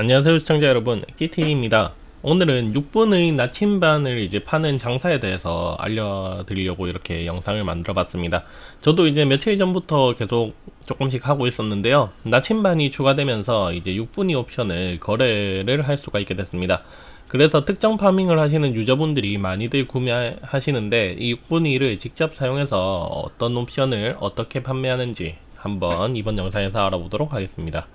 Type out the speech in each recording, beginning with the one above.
안녕하세요 시청자 여러분. 키티입니다. 오늘은 6분의 나침반을 이제 파는 장사에 대해서 알려드리려고 이렇게 영상을 만들어 봤습니다. 저도 이제 며칠 전부터 계속 조금씩 하고 있었는데요. 나침반이 추가되면서 이제 6분위 옵션을 거래를 할 수가 있게 됐습니다. 그래서 특정 파밍을 하시는 유저분들이 많이들 구매하시는데 이 6분위를 직접 사용해서 어떤 옵션을 어떻게 판매하는지 한번 이번 영상에서 알아보도록 하겠습니다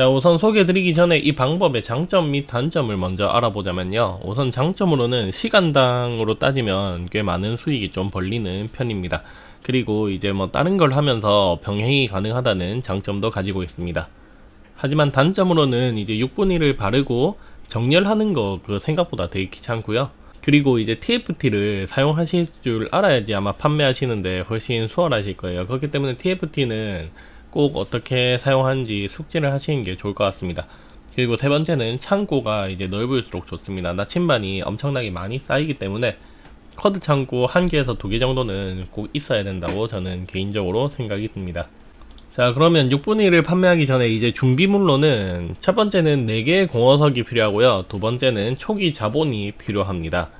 자 우선 소개해드리기 전에 이 방법의 장점 및 단점을 먼저 알아보자면요. 우선 장점으로는 시간당으로 따지면 꽤 많은 수익이 좀 벌리는 편입니다. 그리고 이제 뭐 다른 걸 하면서 병행이 가능하다는 장점도 가지고 있습니다. 하지만 단점으로는 이제 6분 1을 바르고 정렬하는 거 그 생각보다 되게 귀찮고요. 그리고 이제 TFT를 사용하실 줄 알아야지 아마 판매하시는데 훨씬 수월하실 거예요. 그렇기 때문에 TFT는 꼭 어떻게 사용하는지 숙지를 하시는 게 좋을 것 같습니다. 그리고 세 번째는 창고가 이제 넓을수록 좋습니다. 나침반이 엄청나게 많이 쌓이기 때문에 커드 창고 한 개에서 두 개 정도는 꼭 있어야 된다고 저는 개인적으로 생각이 듭니다. 자 그러면 6분의 1을 판매하기 전에 이제 준비물로는 첫 번째는 4개의 공허석이 필요하고요. 두 번째는 초기 자본이 필요합니다.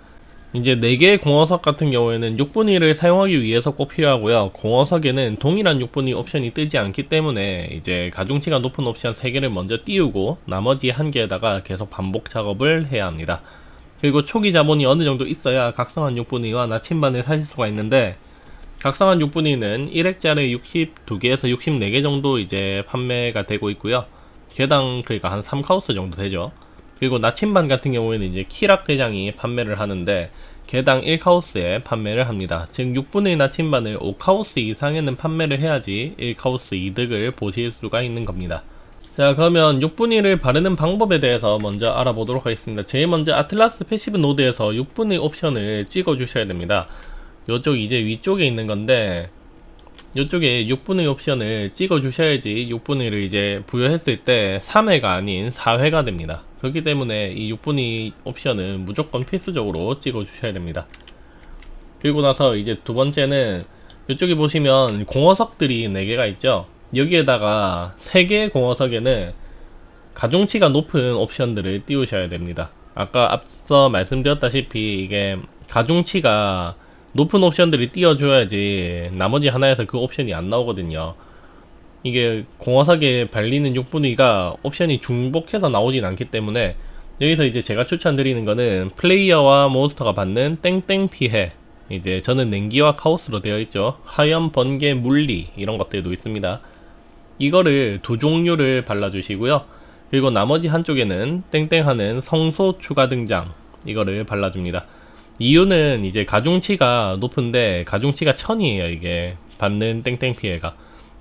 이제 4개의 공허석 같은 경우에는 6분위 를 사용하기 위해서 꼭 필요하고요. 공허석에는 동일한 6분위 옵션이 뜨지 않기 때문에 이제 가중치가 높은 옵션 3개를 먼저 띄우고 나머지 한 개에다가 계속 반복 작업을 해야 합니다. 그리고 초기 자본이 어느 정도 있어야 각성한 6분위와 나침반을 사실 수가 있는데 각성한 6분위는 1획짜리 62개에서 64개 정도 이제 판매가 되고 있고요. 개당 그러니까 한 3카우스 정도 되죠. 그리고 나침반 같은 경우에는 이제 키락 대장이 판매를 하는데 개당 1카우스에 판매를 합니다. 즉 6분의 1 나침반을 5카우스 이상에는 판매를 해야지 1카우스 이득을 보실 수가 있는 겁니다. 자 그러면 6분의 1을 바르는 방법에 대해서 먼저 알아보도록 하겠습니다. 제일 먼저 아틀라스 패시브 노드에서 6분의 1 옵션을 찍어 주셔야 됩니다. 이쪽 이제 위쪽에 있는 건데 이쪽에 6분의 1 옵션을 찍어 주셔야지 6분의 1을 이제 부여했을 때 3회가 아닌 4회가 됩니다. 그렇기 때문에 이 6분위 옵션은 무조건 필수적으로 찍어 주셔야 됩니다. 그리고 나서 이제 두 번째는 이쪽에 보시면 공허석들이 4개가 있죠? 여기에다가 3개의 공허석에는 가중치가 높은 옵션들을 띄우셔야 됩니다. 아까 앞서 말씀드렸다시피 이게 가중치가 높은 옵션들이 띄워줘야지 나머지 하나에서 그 옵션이 안 나오거든요. 이게 공화석에 발리는 6분위가 옵션이 중복해서 나오진 않기 때문에 여기서 이제 제가 추천드리는 거는 플레이어와 몬스터가 받는 땡땡 피해. 이제 저는 냉기와 카오스로 되어 있죠. 하염 번개 물리 이런 것들도 있습니다. 이거를 두 종류를 발라주시고요. 그리고 나머지 한쪽에는 땡땡하는 성소 추가 등장 이거를 발라줍니다 이유는 이제 가중치가 높은데 가중치가 천이에요 이게 받는 땡땡 피해가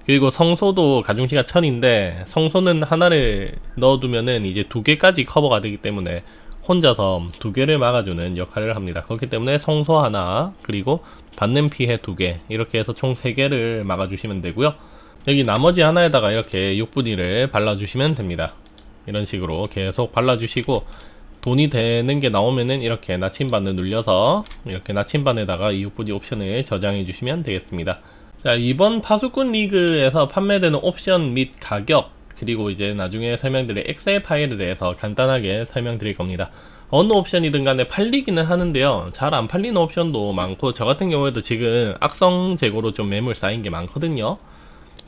그리고 성소도 가중치가 1000인데 성소는 하나를 넣어두면은 이제 두 개까지 커버가 되기 때문에 혼자서 두 개를 막아주는 역할을 합니다. 그렇기 때문에 성소 하나 그리고 받는 피해 두 개 이렇게 해서 총 세 개를 막아주시면 되고요. 여기 나머지 하나에다가 이렇게 6분위를 발라주시면 됩니다. 이런 식으로 계속 발라주시고 돈이 되는 게 나오면은 이렇게 나침반을 눌려서 이렇게 나침반에다가 이 6분위 옵션을 저장해 주시면 되겠습니다. 자, 이번 파수꾼 리그에서 판매되는 옵션 및 가격, 그리고 이제 나중에 설명드릴 엑셀 파일에 대해서 간단하게 설명드릴 겁니다. 어느 옵션이든 간에 팔리기는 하는데요. 잘 안 팔리는 옵션도 많고, 저 같은 경우에도 지금 악성 재고로 좀 매물 쌓인 게 많거든요.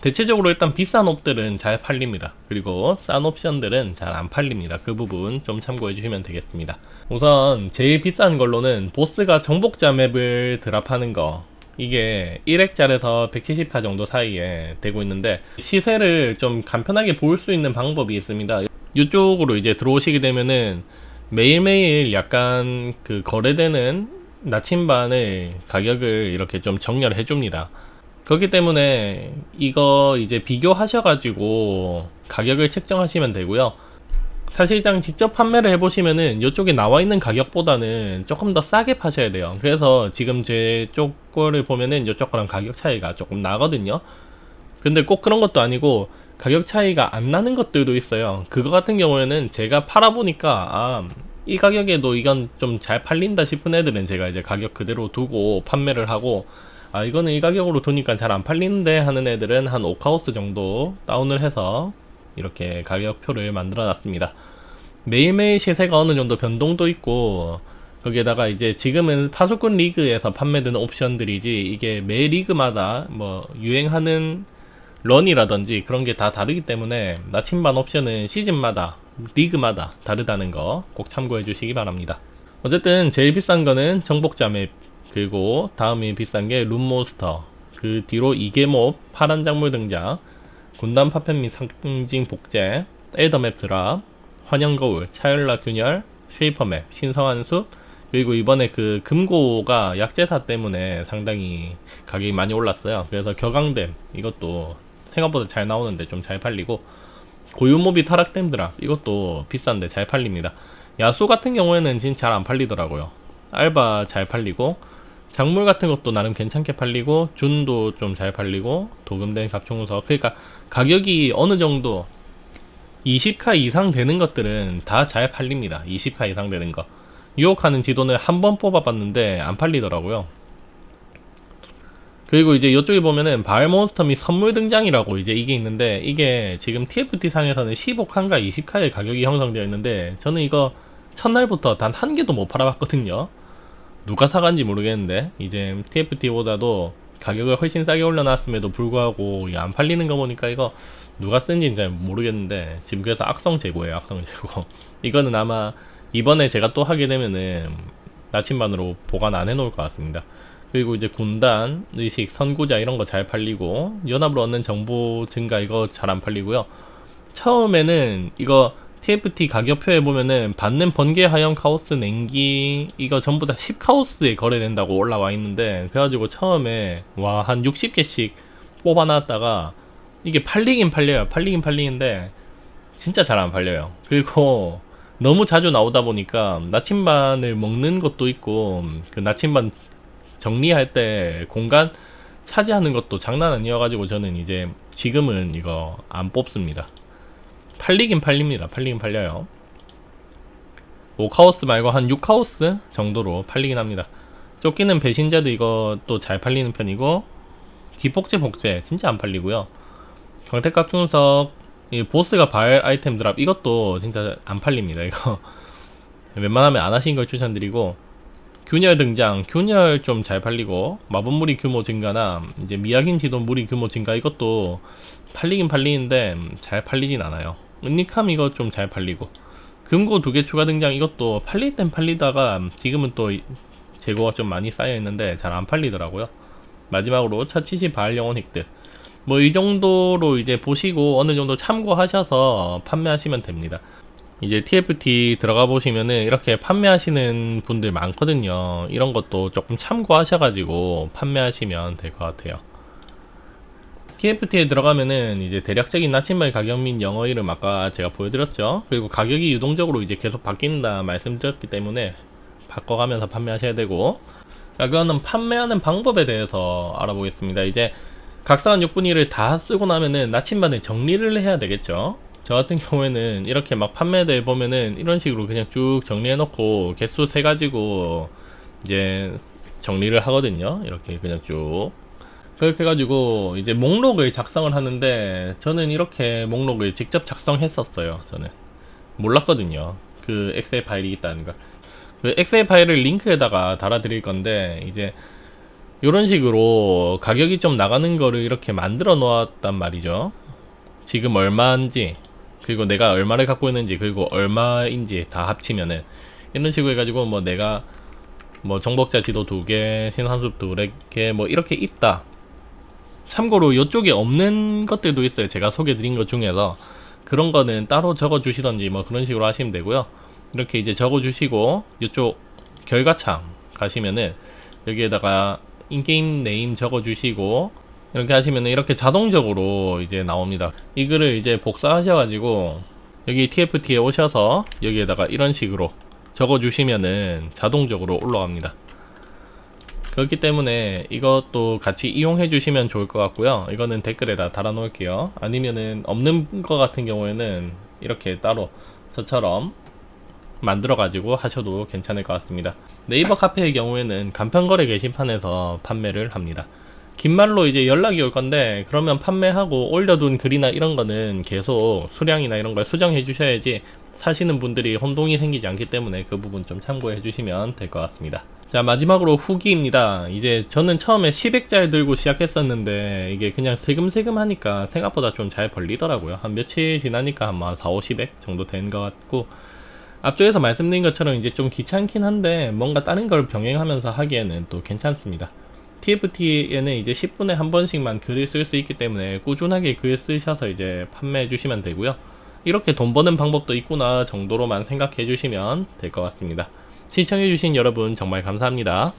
대체적으로 일단 비싼 옵들은 잘 팔립니다. 그리고 싼 옵션들은 잘 안 팔립니다. 그 부분 좀 참고해 주시면 되겠습니다. 우선 제일 비싼 걸로는 보스가 정복자 맵을 드랍하는 거 이게 1획짜리에서 170카 정도 사이에 되고 있는데 시세를 좀 간편하게 볼 수 있는 방법이 있습니다. 이쪽으로 이제 들어오시게 되면은 매일매일 약간 그 거래되는 나침반을 가격을 이렇게 좀 정렬해 줍니다. 그렇기 때문에 이거 이제 비교하셔가지고 가격을 책정하시면 되고요. 사실상 직접 판매를 해보시면은 이쪽에 나와 있는 가격보다는 조금 더 싸게 파셔야 돼요. 그래서 지금 제 쪽 거를 보면은 이쪽 거랑 가격 차이가 조금 나거든요. 근데 꼭 그런 것도 아니고 가격 차이가 안 나는 것들도 있어요. 그거 같은 경우에는 제가 팔아보니까 아, 이 가격에도 이건 좀 잘 팔린다 싶은 애들은 제가 이제 가격 그대로 두고 판매를 하고 아 이거는 이 가격으로 두니까 잘 안 팔리는데 하는 애들은 한 5카우스 정도 다운을 해서 이렇게 가격표를 만들어 놨습니다. 매일매일 시세가 어느 정도 변동도 있고 거기에다가 이제 지금은 파수꾼 리그에서 판매되는 옵션들이지 이게 매 리그마다 뭐 유행하는 런이라든지 그런 게 다 다르기 때문에 나침반 옵션은 시즌마다 리그마다 다르다는 거 꼭 참고해 주시기 바랍니다. 어쨌든 제일 비싼 거는 정복자 맵 그리고 다음이 비싼 게 룸몬스터 그 뒤로 이계몹 파란 작물 등장 군단 파편 및 상징 복제 엘더맵 드랍 환영거울 차열라 균열 쉐이퍼맵 신성한 숲 그리고 이번에 그 금고가 약제사 때문에 상당히 가격이 많이 올랐어요. 그래서 격앙댐 이것도 생각보다 잘 나오는데 좀 잘 팔리고 고유모비 타락댐 드랍 이것도 비싼데 잘 팔립니다. 야수 같은 경우에는 진짜 잘안 팔리더라고요. 알바 잘 팔리고 작물 같은 것도 나름 괜찮게 팔리고 준도 좀 잘 팔리고 도금된 갑총석 그러니까 가격이 어느 정도 20카 이상 되는 것들은 다 잘 팔립니다. 20카 이상 되는 거. 유혹하는 지도는 한 번 뽑아봤는데 안 팔리더라고요. 그리고 이제 이쪽에 보면은 바알 몬스터 및 선물 등장이라고 이제 이게 있는데 이게 지금 TFT 상에서는 15칸과 20칸의 가격이 형성되어 있는데 저는 이거 첫날부터 단 한 개도 못 팔아봤거든요. 누가 사간지 모르겠는데 이제 TFT보다도 가격을 훨씬 싸게 올려놨음에도 불구하고 안 팔리는 거 보니까 이거 누가 쓴지는 잘 모르겠는데 지금 그래서 악성 재고예요 악성 재고. 이거는 아마 이번에 제가 또 하게 되면은 나침반으로 보관 안 해놓을 것 같습니다. 그리고 이제 군단, 의식, 선구자 이런 거 잘 팔리고 연합으로 얻는 정보 증가 이거 잘 안 팔리고요. 처음에는 이거 TFT 가격표에 보면은 받는 번개 하염 카오스 냉기 이거 전부 다 10카오스에 거래된다고 올라와 있는데 그래가지고 처음에 와 한 60개씩 뽑아놨다가 이게 팔리긴 팔려요. 팔리긴 팔리는데 진짜 잘 안 팔려요. 그리고 너무 자주 나오다 보니까 나침반을 먹는 것도 있고 그 나침반 정리할 때 공간 차지하는 것도 장난 아니어가지고 저는 이제 지금은 이거 안 뽑습니다 팔리긴 팔립니다. 팔리긴 팔려요. 5카오스 말고 한 6카오스 정도로 팔리긴 합니다. 쫓기는 배신자도 또잘 팔리는 편이고 기폭제 복제 진짜 안 팔리고요. 경태각 중석 이 보스가 발 아이템 드랍 이것도 진짜 안 팔립니다. 이거 웬만하면 안 하신 걸 추천드리고 균열 등장 균열 좀 잘 팔리고 마법 무리 규모 증가나 이제 미약인 지도 무리 규모 증가 이것도 팔리긴 팔리는데 잘 팔리진 않아요. 은닉함 이거 좀 잘 팔리고 금고 두 개 추가 등장 이것도 팔릴 땐 팔리다가 지금은 또 재고가 좀 많이 쌓여 있는데 잘 안 팔리더라고요. 마지막으로 차치시 바알 영혼 획득 뭐 이 정도로 이제 보시고 어느 정도 참고하셔서 판매하시면 됩니다. 이제 TFT 들어가 보시면은 이렇게 판매하시는 분들 많거든요. 이런 것도 조금 참고하셔가지고 판매하시면 될 것 같아요. TFT에 들어가면은 이제 대략적인 나침반 가격 및 영어 이름 아까 제가 보여드렸죠. 그리고 가격이 유동적으로 이제 계속 바뀐다 말씀드렸기 때문에 바꿔가면서 판매하셔야 되고 자 그거는 판매하는 방법에 대해서 알아보겠습니다. 이제 각사한 6분위를 다 쓰고 나면은 나침반을 정리를 해야 되겠죠. 저 같은 경우에는 이렇게 막 판매대 보면은 이런 식으로 그냥 쭉 정리해 놓고 개수 세 가지고 이제 정리를 하거든요. 이렇게 그냥 쭉 그렇게 해가지고 이제 목록을 작성을 하는데 저는 이렇게 목록을 직접 작성했었어요. 저는 몰랐거든요. 그 엑셀 파일이 있다는 걸. 그 엑셀 파일을 링크에다가 달아드릴 건데 이제 이런 식으로 가격이 좀 나가는 거를 이렇게 만들어 놓았단 말이죠. 지금 얼마인지 그리고 내가 얼마를 갖고 있는지 그리고 얼마인지 다 합치면은 이런 식으로 해가지고 뭐 내가 뭐 정복자 지도 두 개, 신한숲 두 개, 뭐 이렇게 있다. 참고로 이쪽에 없는 것들도 있어요. 제가 소개드린 것 중에서 그런 거는 따로 적어 주시던지 뭐 그런 식으로 하시면 되고요. 이렇게 이제 적어 주시고 이쪽 결과창 가시면은 여기에다가 인게임 네임 적어 주시고 이렇게 하시면 이렇게 자동적으로 이제 나옵니다. 이 글을 이제 복사하셔가지고 여기 TFT에 오셔서 여기에다가 이런 식으로 적어 주시면은 자동적으로 올라갑니다. 그렇기 때문에 이것도 같이 이용해 주시면 좋을 것 같고요. 이거는 댓글에다 달아 놓을게요. 아니면은 없는 것 같은 경우에는 이렇게 따로 저처럼 만들어 가지고 하셔도 괜찮을 것 같습니다. 네이버 카페의 경우에는 간편거래 게시판에서 판매를 합니다. 긴 말로 이제 연락이 올 건데 그러면 판매하고 올려둔 글이나 이런 거는 계속 수량이나 이런 걸 수정해 주셔야지 사시는 분들이 혼동이 생기지 않기 때문에 그 부분 좀 참고해 주시면 될 것 같습니다. 자, 마지막으로 후기입니다. 이제 저는 처음에 10액자를 들고 시작했었는데 이게 그냥 세금세금 하니까 생각보다 좀 잘 벌리더라고요. 한 며칠 지나니까 한 4, 50액 정도 된 것 같고 앞쪽에서 말씀드린 것처럼 이제 좀 귀찮긴 한데 뭔가 다른 걸 병행하면서 하기에는 또 괜찮습니다. TFT에는 이제 10분에 한 번씩만 글을 쓸 수 있기 때문에 꾸준하게 글 쓰셔서 이제 판매해 주시면 되고요. 이렇게 돈 버는 방법도 있구나 정도로만 생각해 주시면 될 것 같습니다. 시청해 주신 여러분 정말 감사합니다.